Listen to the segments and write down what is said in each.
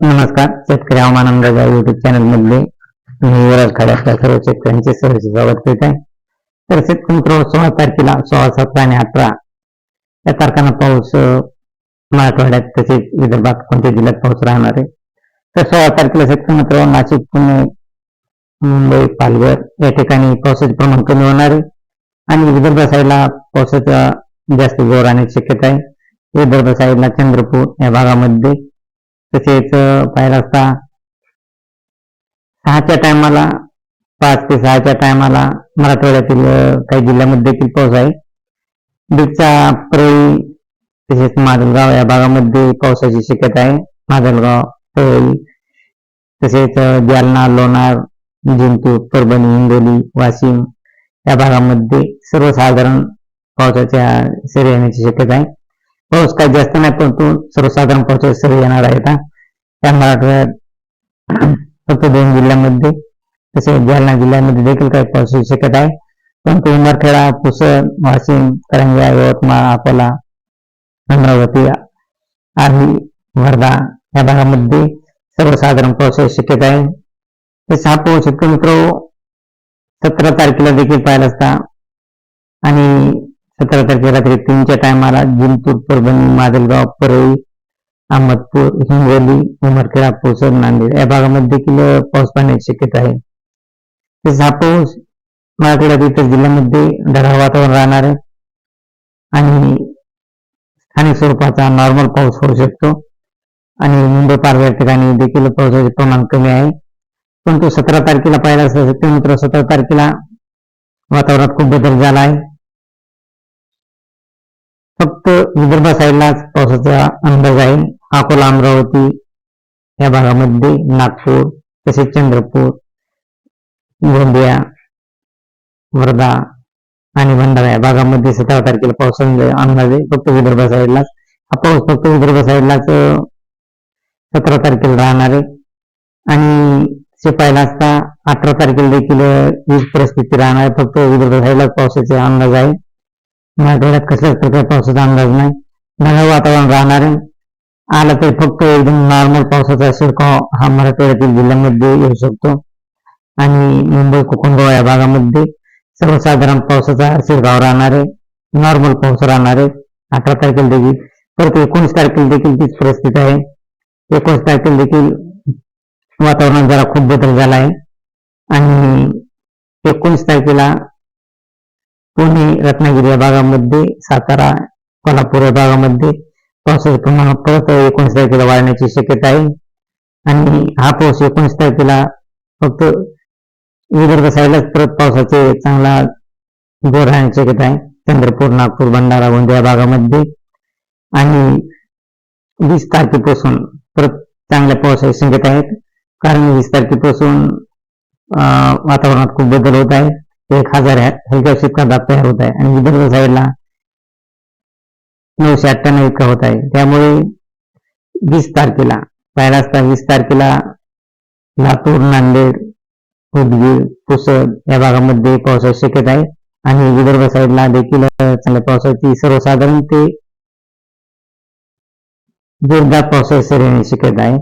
नमस्कार शेतकरी हवामान अंदाज युट्यूब चॅनल मधले मी सर्व शेतकऱ्यांचे सहर्ष स्वागत करीत आहे. तर शेतकरी मित्र सोळा तारखेला सोळा सतरा आणि अठरा या तारखांना पाऊस मराठवाड्यात तसेच विदर्भात कोणत्या जिल्ह्यात पाऊस राहणार आहे. तर सोळा तारखेला शेतकरी मित्र नाशिक पुणे मुंबई पालघर या ठिकाणी पावसाचे प्रमाण कमी होणार आहे. आणि विदर्भ साईडला पावसाचा जास्त जोर राहण्याची शक्यता आहे. विदर्भ साईडला चंद्रपूर या भागामध्ये तसेच पाहिला पाहिलं असता सहाच्या टायमाला पाच ते सहाच्या टायमाला मराठवाड्यातील काही जिल्ह्यामध्ये देखील पाऊस आहे. बीडचा परळी तसेच माजलगाव या भागामध्ये पावसाची शक्यता आहे. माजलगाव परळी तसेच जालना लोणार जिंतूर परभणी हिंगोली वाशिम या भागामध्ये सर्वसाधारण पावसाच्या सरी येण्याची शक्यता आहे. पाऊस काय जास्त नाही परंतु सर्वसाधारण पाऊस सर्व येणार आहेत त्या मराठवाड्यात फक्त दोन जिल्ह्यामध्ये तसेच जालना जिल्ह्यामध्ये देखील काही पावसाची शक्यता आहे. परंतु उमरखेडा पुसद वाशिम करंजा यवतमाळ अकोला अमरावती आर्वी वर्धा या भागामध्ये सर्वसाधारण पावसाची शक्यता आहे. तसेच हा पाऊस शेतकरी मित्र? सतरा तारखेला देखील पाहिला असता. आणि सतरा तारखेला रात्री तीनच्या टायमाला जिंतूर परभणी माजलगाव परळी अहमदपूर हिंगोली उमरखेडा पोसर नांदेड या भागामध्ये देखील पाऊस पाण्याची शक्यता आहे. तसेच हा पाऊस मराठवाड्यात इतर जिल्ह्यामध्ये ढगाळ वातावरण राहणार आहे. आणि स्थानिक स्वरूपाचा नॉर्मल पाऊस होऊ शकतो. आणि मुंबई पारव्या या ठिकाणी देखील पावसाचे प्रमाण कमी आहे. परंतु सतरा तारखेला पाहिला असं मित्र सतरा तारखेला वातावरणात खूप बदल झाला आहे. फक्त विदर्भ साईडलाच पावसाचा अंदाज आहे. अकोला अमरावती या भागामध्ये नागपूर तसेच चंद्रपूर गोंदिया वर्धा आणि भंडारा या भागामध्ये सतरा तारखेला पावसाचा अंदाज आहे. फक्त विदर्भ साईडलाच हा पाऊस फक्त विदर्भ साईडलाच सतरा तारखेला राहणार आहे. आणि ते पाहिला असता अठरा तारखेला देखील अं, हीच परिस्थिती राहणार आहे. फक्त विदर्भ साईडलाच पावसाचा अंदाज आहे. मराठवाड्यात कसल्याच प्रकार पावसाचा अंदाज नाही. ढगाळ वातावरण राहणार आहे. आला तर फक्त एकदम नॉर्मल पावसाचा शिरकाव हा मराठवाड्यातील जिल्ह्यामध्ये येऊ शकतो. आणि मुंबई कोकणगाव या भागामध्ये सर्वसाधारण पावसाचा शिरकाव राहणार आहे. नॉर्मल पाऊस राहणार आहे. अठरा तारखेला देखील परत एकोणीस तारखेला देखील तीच परिस्थिती आहे. एकोणीस तारखेला देखील वातावरणात जरा खूप बदल झाला आहे. आणि एकोणीस तारखेला पुणे रत्नागिरी या भागामध्ये सातारा कोल्हापूर या भागामध्ये पावसाचे प्रमाण परत एकोणीस तारखेला वाढण्याची शक्यता आहे. आणि हा पाऊस एकोणीस तारखेला फक्त विदर्भ साईडलाच परत पावसाचे चांगला जोर राहण्याची शक्यता आहे. चंद्रपूर नागपूर भंडारा गोंदिया या भागामध्ये. आणि वीस तारखेपासून परत चांगल्या पावसाची शक्यता आहेत कारण वीस तारखेपासून वातावरणात खूप बदल होत आहे. एक हजार हलक्या शिपका दाब तयार होत आहे आणि विदर्भ साईडला नऊशे अठ्ठ्याण्णव इतका होत आहे त्यामुळे वीस तारखेला पहिला असता वीस तारखेला लातूर नांदेड उदगीर पुसद या भागामध्ये पावसाची शक्यता आहे आणि विदर्भ साईडला देखील चांगल्या पावसाची सर्वसाधारण ते जोरदार पावसाची शक्यता आहे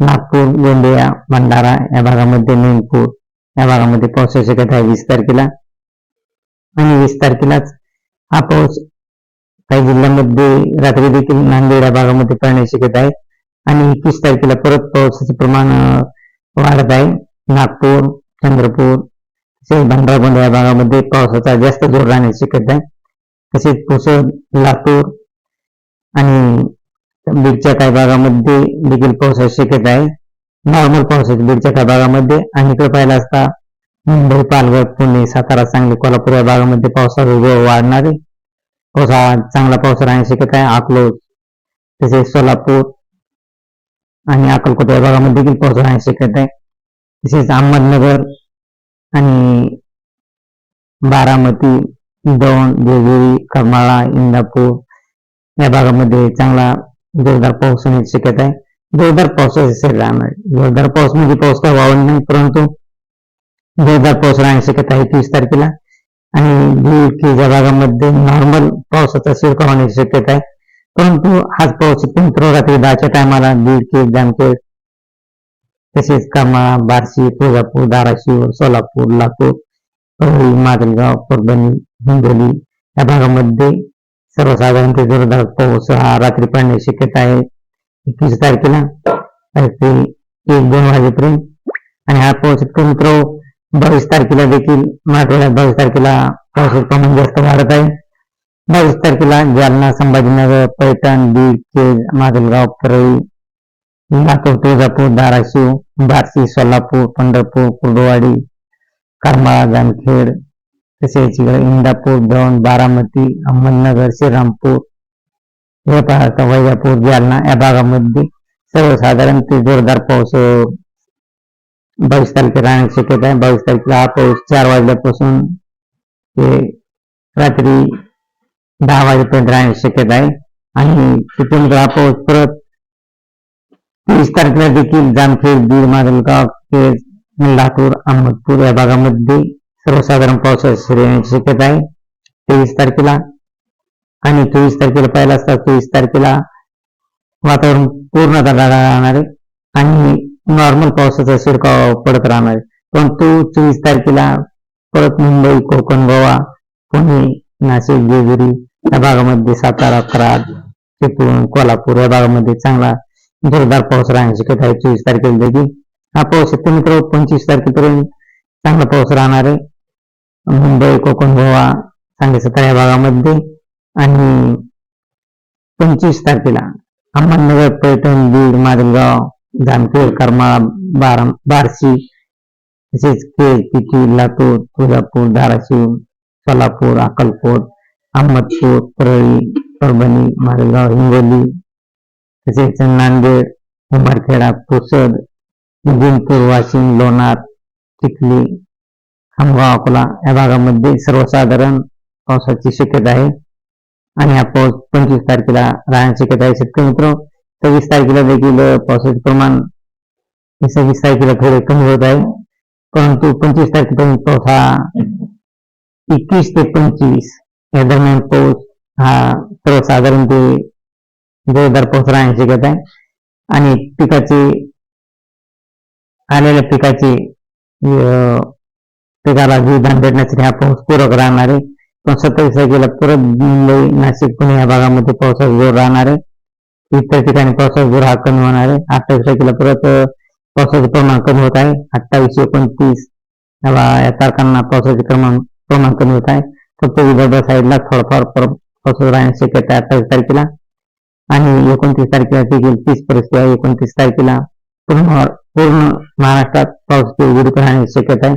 नागपूर गोंदिया भंडारा या भागामध्ये मेनपूर या भागामध्ये पावसाची शक्यता आहे. वीस तारखेला आणि वीस तारखेलाच हा पाऊस काही जिल्ह्यामध्ये रात्री देखील नांदेड या भागामध्ये पडण्याची शक्यता आहे. आणि एकवीस तारखेला परत पावसाचं प्रमाण वाढत आहे. नागपूर चंद्रपूर तसेच भंडारा या भागामध्ये पावसाचा जास्त जोर राहण्याची शक्यता आहे. तसेच पुसद लातूर आणि बीडच्या काही भागामध्ये देखील पावसाची शक्यता आहे. नॉर्मल पावसाचे बीडच्या काही भागामध्ये आणि इकडे पाहिला असता मुंबई पालघर पुणे सातारा सांगली कोल्हापूर या भागामध्ये पावसाचा जोर वाढणार. आहे चांगला पाऊस राहण्याची शक्यता आहे. अकलोज तसेच सोलापूर आणि अक्कलकोट या भागामध्ये देखील पाऊस राहण्याची शक्यता आहे. तसेच अहमदनगर आणि बारामती दौंड देवगिरी करमाळा इंदापूर या भागामध्ये चांगला जोरदार पाऊस होण्याची शक्यता आहे. जोरदार पावसाची सरी राहणार आहे. जोरदार पाऊस म्हणजे पाऊस काय वाढणार नाही परंतु जोरदार पाऊस राहण्याची शक्यता आहे तीस तारखेला. आणि बीड भागामध्ये नॉर्मल पावसाचा शिरका होण्याची शक्यता आहे. परंतु हाच पाऊस मित्र रात्री दहाच्या टायमाला बीड के जामखेड तसेच करमाळा बार्शी तुळजापूर धाराशिव सोलापूर लातूर परळी माजलगाव परभणी हिंगोली या भागामध्ये सर्वसाधारणतः जोरदार पाऊस हा रात्री पडण्याची शक्यता आहे. एकवीस तारखेला रात्री एक दोन वाजेपर्यंत. आणि हा पाऊस इतका मित्र बावीस तारखेला देखील मराठवाड्यात बावीस तारखेला पावसाचं प्रमाण म्हणजे जास्त वाढत आहे. बावीस तारखेला जालना संभाजीनगर पैठण बीड केज माजलगाव परळी लातूर तुळजापूर धाराशिव बार्शी सोलापूर पंढरपूर कुर्डवाडी करमाळा जामखेड तसेच इकडे इंदापूर दौंड बारामती अहमदनगर श्रीरामपूर हे पाहता वैजापूर जालना या भागामध्ये सर्वसाधारण ते जोरदार पाऊस बावीस तारखेला राहण्याची शक्यता आहे. बावीस तारखेला हा पाऊस चार वाजल्यापासून ते रात्री दहा वाजेपर्यंत राहण्याची शक्यता आहे. आणि तिथून हा पाऊस परत तेवीस तारखेला देखील जामखेड बीड माजलगाव केज लातूर अहमदपूर या भागामध्ये सर्वसाधारण पावसाची येण्याची शक्यता आहे. तेवीस तारखेला आणि चोवीस तारखेला पाहिला असता चोवीस तारखेला वातावरण पूर्णतः राहणार आहे आणि नॉर्मल पावसाचा शिडकाव पडत राहणार आहे. तो चोवीस तारखेला परत मुंबई कोकण गोवा पुणे नाशिक जेजुरी या भागामध्ये सातारा कराड चिपळूण कोल्हापूर या भागामध्ये चांगला जोरदार पाऊस राहण्याची शक्यता आहे चोवीस तारखेला देखील. हा पाऊस शेतकरी मित्र पंचवीस तारखेपर्यंत चांगला पाऊस राहणार आहे. मुंबई कोकण गोवा सांगली सतरा या भागामध्ये आणि पंचवीस तारखेला अहमदनगर पैठण बीड माजलगाव जामखेड करमाळा बारा बार्शी तसेच केळ पिकी लातूर तुळजापूर धाराशिव सोलापूर अक्कलकोट अहमदपूर परळी परभणी मारेगाव हिंगोली तसेच नांदेड उमरखेडा पुसद जिंतूर वाशिम लोणार चिखली खामगाव अकोला या भागामध्ये सर्वसाधारण पावसाची शक्यता आहे. आणि हा पाऊस पंचवीस तारखेला राहण्याची शक्यता आहे शेतकरी मित्र सव्वीस तारखेला देखील पावसाचे प्रमाण हे सव्वीस तारखेला थोडे कमी होत आहे. परंतु पंचवीस तारखेपर्यंत पाऊस हा एकवीस ते पंचवीस या दरम्यान पाऊस हा सर्वसाधारण ते जोरदार पाऊस राहण्याची शक्यता आहे. आणि पिकाचे आलेल्या पिकाचे अं, पिकाला जी धान भेटण्यासाठी हा पाऊस पूरक राहणार आहे. पण सत्तावीस तारखेला परत मुंबई नाशिक पुणे या भागामध्ये पावसाचा जोर राहणार. आहे इतर ठिकाणी पावसाचा जोर हा कमी होणार. आहे अठ्ठावीस तारखेला परत पावसाचे प्रमाण कमी होत आहे. अठ्ठावीस एकोणतीस या तारखांना पावसाचे प्रमाण प्रमाण कमी होत आहे. फक्त विदर्भ साईडला थोडंफार पावसाचा राहण्याची शक्यता आहे अठ्ठावीस तारखेला. आणि एकोणतीस तारखेला देखील तीस परिस्थिती आहे. एकोणतीस तारखेला पूर्ण पूर्ण महाराष्ट्रात पाऊस उघडीत राहण्याची शक्यता आहे.